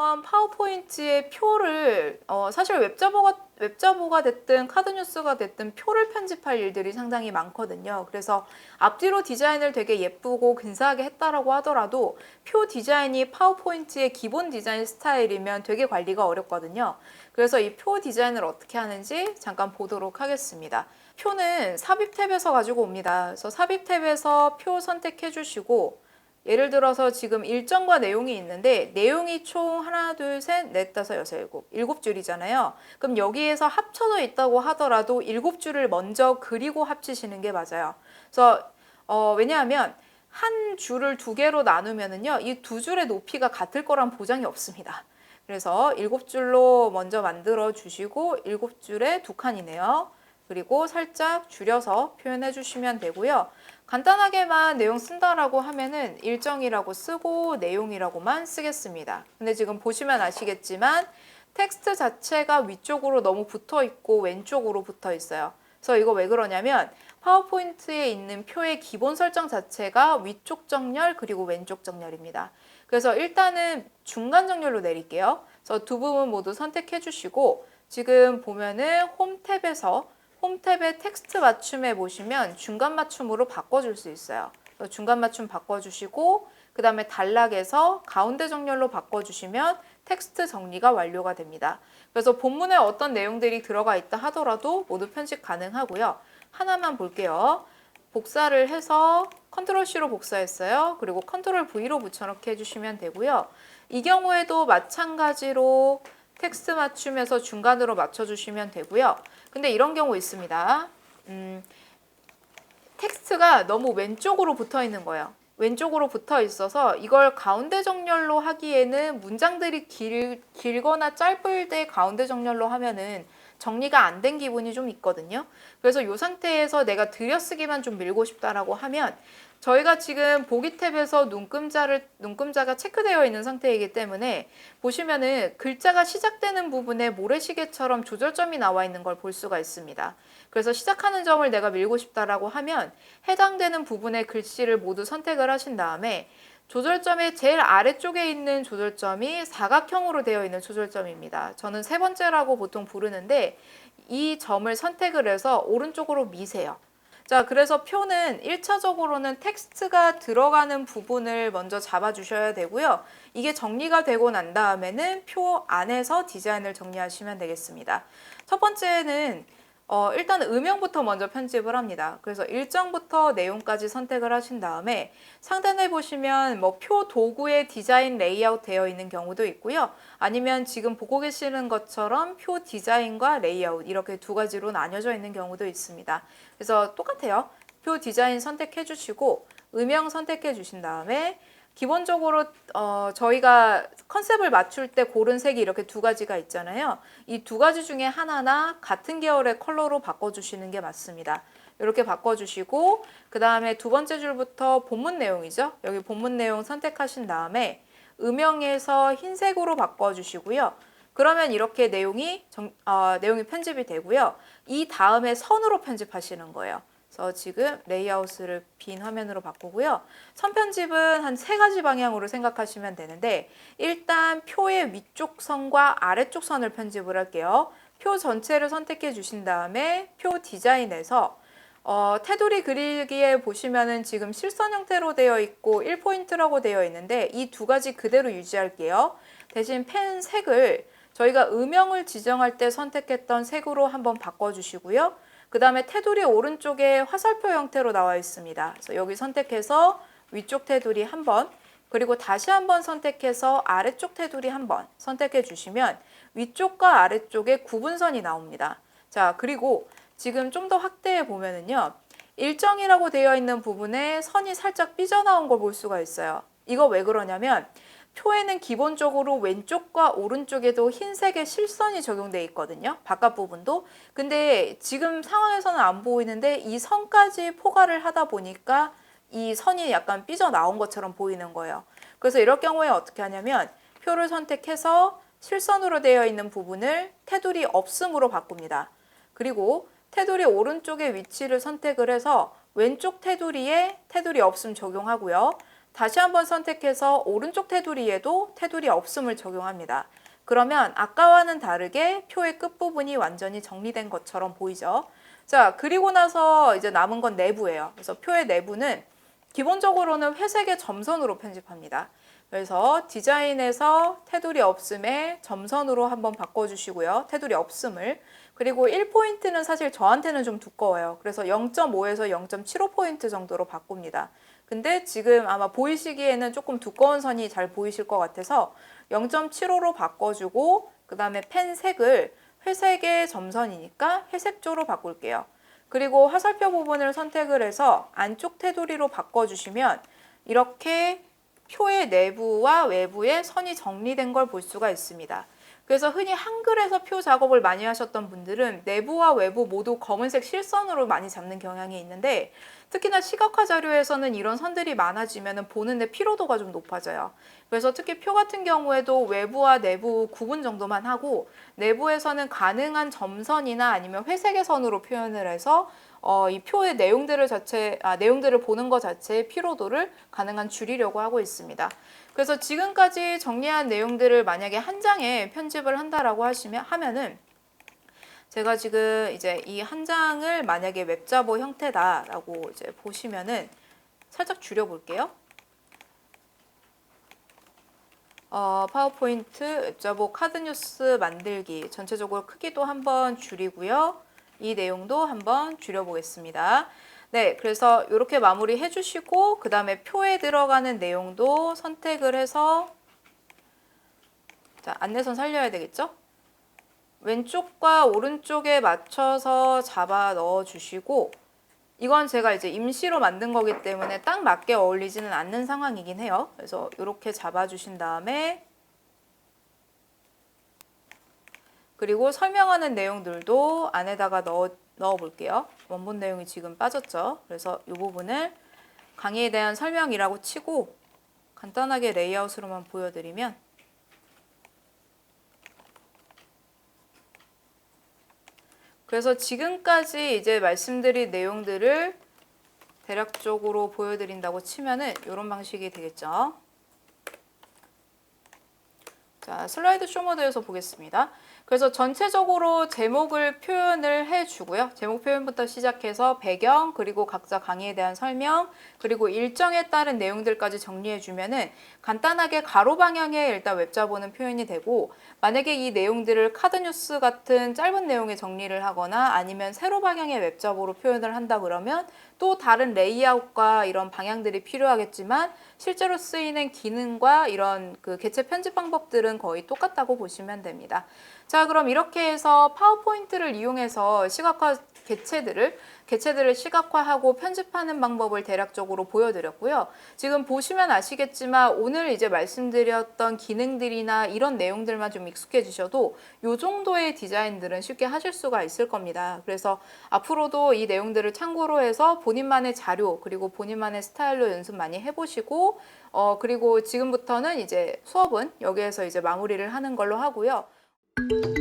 이번 파워포인트의 표를 어, 사실 웹자보가 웹자보가 됐든 카드 뉴스가 됐든 표를 편집할 일들이 상당히 많거든요. 그래서 앞뒤로 디자인을 되게 예쁘고 근사하게 했다라고 하더라도 표 디자인이 파워포인트의 기본 디자인 스타일이면 되게 관리가 어렵거든요. 그래서 이 표 디자인을 어떻게 하는지 잠깐 보도록 하겠습니다. 표는 삽입 탭에서 가지고 옵니다. 그래서 삽입 탭에서 표 선택해 주시고 예를 들어서 지금 일정과 내용이 있는데 내용이 총 하나, 둘, 셋, 넷, 다섯, 여섯, 일곱, 일곱 줄이잖아요. 그럼 여기에서 합쳐져 있다고 하더라도 일곱 줄을 먼저 그리고 합치시는 게 맞아요. 그래서 어, 왜냐하면 한 줄을 두 개로 나누면은요, 이 두 줄의 높이가 같을 거란 보장이 없습니다. 그래서 일곱 줄로 먼저 만들어 주시고 일곱 줄에 두 칸이네요. 그리고 살짝 줄여서 표현해 주시면 되고요. 간단하게만 내용 쓴다라고 하면은 일정이라고 쓰고 내용이라고만 쓰겠습니다. 근데 지금 보시면 아시겠지만 텍스트 자체가 위쪽으로 너무 붙어 있고 왼쪽으로 붙어 있어요. 그래서 이거 왜 그러냐면 파워포인트에 있는 표의 기본 설정 자체가 위쪽 정렬 그리고 왼쪽 정렬입니다. 그래서 일단은 중간 정렬로 내릴게요. 그래서 두 부분 모두 선택해 주시고 지금 보면은 홈 탭에서 홈 탭의 텍스트 맞춤에 보시면 중간 맞춤으로 바꿔줄 수 있어요. 중간 맞춤 바꿔주시고 그 다음에 단락에서 가운데 정렬로 바꿔주시면 텍스트 정리가 완료가 됩니다. 그래서 본문에 어떤 내용들이 들어가 있다 하더라도 모두 편집 가능하고요. 하나만 볼게요. 복사를 해서 컨트롤 C로 복사했어요. 그리고 컨트롤 V로 붙여넣기 해주시면 되고요. 이 경우에도 마찬가지로 텍스트 맞춤에서 중간으로 맞춰주시면 되고요. 근데 이런 경우 있습니다. 음, 텍스트가 너무 왼쪽으로 붙어 있는 거예요. 왼쪽으로 붙어 있어서 이걸 가운데 정렬로 하기에는 문장들이 길, 길거나 짧을 때 가운데 정렬로 하면은 정리가 안 된 기분이 좀 있거든요. 그래서 이 상태에서 내가 들여쓰기만 좀 밀고 싶다라고 하면 저희가 지금 보기 탭에서 눈금자를 눈금자가 체크되어 있는 상태이기 때문에 보시면은 글자가 시작되는 부분에 모래시계처럼 조절점이 나와 있는 걸 볼 수가 있습니다. 그래서 시작하는 점을 내가 밀고 싶다라고 하면 해당되는 부분의 글씨를 모두 선택을 하신 다음에 조절점의 제일 아래쪽에 있는 조절점이 사각형으로 되어 있는 조절점입니다. 저는 세 번째라고 보통 부르는데 이 점을 선택을 해서 오른쪽으로 미세요. 자, 그래서 표는 1차적으로는 텍스트가 들어가는 부분을 먼저 잡아 주셔야 되고요. 이게 정리가 되고 난 다음에는 표 안에서 디자인을 정리하시면 되겠습니다. 첫 번째는 어, 일단 음영부터 먼저 편집을 합니다. 그래서 일정부터 내용까지 선택을 하신 다음에 상단에 보시면 뭐 표 도구의 디자인 레이아웃 되어 있는 경우도 있고요. 아니면 지금 보고 계시는 것처럼 표 디자인과 레이아웃 이렇게 두 가지로 나뉘어져 있는 경우도 있습니다. 그래서 똑같아요. 표 디자인 선택해 주시고 음영 선택해 주신 다음에 기본적으로 어, 저희가 컨셉을 맞출 때 고른 색이 이렇게 두 가지가 있잖아요. 이 두 가지 중에 하나나 같은 계열의 컬러로 바꿔주시는 게 맞습니다. 이렇게 바꿔주시고 그 다음에 두 번째 줄부터 본문 내용이죠. 여기 본문 내용 선택하신 다음에 음영에서 흰색으로 바꿔주시고요. 그러면 이렇게 내용이 정, 어, 내용이 편집이 되고요. 이 다음에 선으로 편집하시는 거예요. 그래서 지금 레이아웃을 빈 화면으로 바꾸고요. 선 편집은 한 세 가지 방향으로 생각하시면 되는데 일단 표의 위쪽 선과 아래쪽 선을 편집을 할게요. 표 전체를 선택해 주신 다음에 표 디자인에서 어, 테두리 그리기에 보시면은 지금 실선 형태로 되어 있고 1포인트라고 되어 있는데 이 두 가지 그대로 유지할게요. 대신 펜 색을 저희가 음영을 지정할 때 선택했던 색으로 한번 바꿔주시고요. 그 다음에 테두리 오른쪽에 화살표 형태로 나와 있습니다. 그래서 여기 선택해서 위쪽 테두리 한 번, 그리고 다시 한번 선택해서 아래쪽 테두리 한 번 선택해 주시면 위쪽과 아래쪽에 구분선이 나옵니다. 자, 그리고 지금 좀 더 확대해 보면은요. 일정이라고 되어 있는 부분에 선이 살짝 삐져나온 걸 볼 수가 있어요. 이거 왜 그러냐면 표에는 기본적으로 왼쪽과 오른쪽에도 흰색의 실선이 적용돼 있거든요. 바깥 부분도. 근데 지금 상황에서는 안 보이는데 이 선까지 포괄을 하다 보니까 이 선이 약간 삐져나온 것처럼 보이는 거예요. 그래서 이럴 경우에 어떻게 하냐면 표를 선택해서 실선으로 되어 있는 부분을 테두리 없음으로 바꿉니다. 그리고 테두리 오른쪽의 위치를 선택을 해서 왼쪽 테두리에 테두리 없음 적용하고요. 다시 한번 선택해서 오른쪽 테두리에도 테두리 없음을 적용합니다. 그러면 아까와는 다르게 표의 끝부분이 완전히 정리된 것처럼 보이죠. 자, 그리고 나서 이제 남은 건 내부예요. 그래서 표의 내부는 기본적으로는 회색의 점선으로 편집합니다. 그래서 디자인에서 테두리 없음에 점선으로 한번 바꿔주시고요. 테두리 없음을. 그리고 1포인트는 사실 저한테는 좀 두꺼워요. 그래서 0.5에서 0.75포인트 정도로 바꿉니다. 근데 지금 아마 보이시기에는 조금 두꺼운 선이 잘 보이실 것 같아서 0.75로 바꿔주고 그 다음에 펜 색을 회색의 점선이니까 회색조로 바꿀게요. 그리고 화살표 부분을 선택을 해서 안쪽 테두리로 바꿔주시면 이렇게 표의 내부와 외부에 선이 정리된 걸 볼 수가 있습니다. 그래서 흔히 한글에서 표 작업을 많이 하셨던 분들은 내부와 외부 모두 검은색 실선으로 많이 잡는 경향이 있는데 특히나 시각화 자료에서는 이런 선들이 많아지면 보는데 피로도가 좀 높아져요. 그래서 특히 표 같은 경우에도 외부와 내부 구분 정도만 하고 내부에서는 가능한 점선이나 아니면 회색의 선으로 표현을 해서 어, 이 표의 내용들을 자체 아, 내용들을 보는 것 자체의 피로도를 가능한 줄이려고 하고 있습니다. 그래서 지금까지 정리한 내용들을 만약에 한 장에 편집을 한다라고 하시면 하면은 제가 지금 이제 이 한 장을 만약에 웹자보 형태다라고 이제 보시면은 살짝 줄여 볼게요. 어, 파워포인트 웹자보 카드 뉴스 만들기 전체적으로 크기도 한번 줄이고요. 이 내용도 한번 줄여보겠습니다. 네, 그래서 이렇게 마무리 해주시고 그 다음에 표에 들어가는 내용도 선택을 해서 자, 안내선 살려야 되겠죠? 왼쪽과 오른쪽에 맞춰서 잡아 넣어 주시고 이건 제가 이제 임시로 만든 거기 때문에 딱 맞게 어울리지는 않는 상황이긴 해요. 그래서 이렇게 잡아 주신 다음에 그리고 설명하는 내용들도 안에다가 넣어, 넣어 볼게요. 원본 내용이 지금 빠졌죠. 그래서 이 부분을 강의에 대한 설명이라고 치고 간단하게 레이아웃으로만 보여드리면 그래서 지금까지 이제 말씀드린 내용들을 대략적으로 보여드린다고 치면은 이런 방식이 되겠죠. 자, 슬라이드 쇼 모드에서 보겠습니다. 그래서 전체적으로 제목을 표현을 해주고요. 제목 표현부터 시작해서 배경, 그리고 각자 강의에 대한 설명, 그리고 일정에 따른 내용들까지 정리해주면은 간단하게 가로 방향의 일단 웹자보는 표현이 되고, 만약에 이 내용들을 카드뉴스 같은 짧은 내용에 정리를 하거나 아니면 세로 방향의 웹자보로 표현을 한다 그러면 또 다른 레이아웃과 이런 방향들이 필요하겠지만 실제로 쓰이는 기능과 이런 그 개체 편집 방법들은 거의 똑같다고 보시면 됩니다. 자, 그럼 이렇게 해서 파워포인트를 이용해서 시각화 개체들을 개체들을 시각화하고 편집하는 방법을 대략적으로 보여드렸고요. 지금 보시면 아시겠지만 오늘 이제 말씀드렸던 기능들이나 이런 내용들만 좀 익숙해지셔도 이 정도의 디자인들은 쉽게 하실 수가 있을 겁니다. 그래서 앞으로도 이 내용들을 참고로 해서 본인만의 자료 그리고 본인만의 스타일로 연습 많이 해보시고 어 그리고 지금부터는 이제 수업은 여기에서 이제 마무리를 하는 걸로 하고요. thank you